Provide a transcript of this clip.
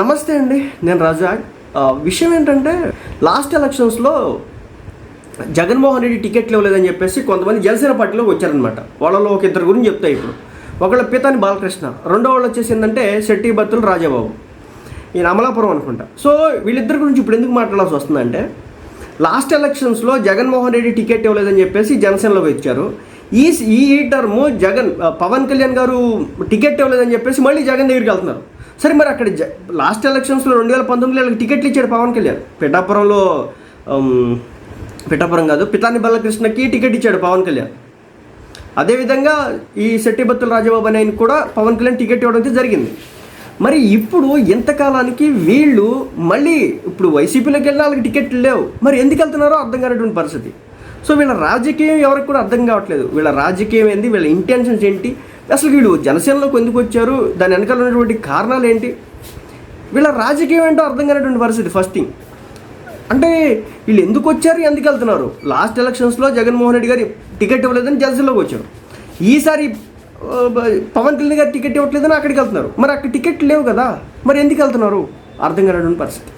నమస్తే అండి నేను రజాక్ విషయం ఏంటంటే లాస్ట్ ఎలక్షన్స్లో జగన్మోహన్ రెడ్డి టికెట్లు ఇవ్వలేదని చెప్పేసి కొంతమంది జనసేన పార్టీలోకి వచ్చారనమాట వాళ్ళలో ఒక ఇద్దరు గురించి చెప్తా ఇప్పుడు. ఒకళ్ళ పితాని బాలకృష్ణ రెండో వాళ్ళు వచ్చేసి ఏంటంటే శెట్టి బత్తులు రాజాబాబు. ఈయన అమలాపురం అనుకుంటా. సో వీళ్ళిద్దరి గురించి ఇప్పుడు ఎందుకు మాట్లాడాల్సి వస్తుందంటే లాస్ట్ ఎలక్షన్స్లో జగన్మోహన్ రెడ్డి టికెట్ ఇవ్వలేదని చెప్పేసి జనసేనలోకి వచ్చారు. ఈ ఈ టర్మ్ జగన్ పవన్ కళ్యాణ్ గారు టికెట్ ఇవ్వలేదని చెప్పేసి మళ్ళీ జగన్ దగ్గరికి వెళ్తున్నారు. సరే మరి అక్కడ జ లాస్ట్ ఎలక్షన్స్లో రెండు వేల పంతొమ్మిదిలో వాళ్ళకి టికెట్లు ఇచ్చాడు పవన్ కళ్యాణ్. పిఠాపురంలో పిఠాపురం కాదు పితాని బాలకృష్ణకి టికెట్ ఇచ్చాడు పవన్ కళ్యాణ్. అదేవిధంగా ఈ శెట్టిబత్తుల రాజబాబు అనే ఆయన కూడా పవన్ కళ్యాణ్ టికెట్ ఇవ్వడం అయితే జరిగింది. మరి ఇప్పుడు ఇంతకాలానికి వీళ్ళు మళ్ళీ ఇప్పుడు వైసీపీలోకి వెళ్ళిన వాళ్ళకి టికెట్లు లేవు. మరి ఎందుకు వెళ్తున్నారో అర్థం కానటువంటి పరిస్థితి. సో వీళ్ళ రాజకీయం ఎవరికి కూడా అర్థం కావట్లేదు. వీళ్ళ రాజకీయం ఏంది? వీళ్ళ ఇంటెన్షన్స్ ఏంటి? అసలు వీళ్ళు జనసేనలోకి ఎందుకు వచ్చారు? దాని వెనకాల ఉన్నటువంటి కారణాలు ఏంటి? వీళ్ళ రాజకీయం ఏంటో అర్థం కానటువంటి పరిస్థితి ఫస్ట్ థింగ్ అంటే వీళ్ళు ఎందుకు వచ్చారు? ఎందుకు వెళ్తున్నారు? లాస్ట్ ఎలక్షన్స్లో జగన్మోహన్ రెడ్డి గారి టికెట్ ఇవ్వలేదని జనసేనలోకి వచ్చారు. ఈసారి పవన్ కళ్యాణ్ గారు టికెట్ ఇవ్వట్లేదని అక్కడికి వెళ్తున్నారు. మరి అక్కడ టికెట్ లేవు కదా? మరి ఎందుకు వెళ్తున్నారు? అర్థం కానటువంటి పరిస్థితి.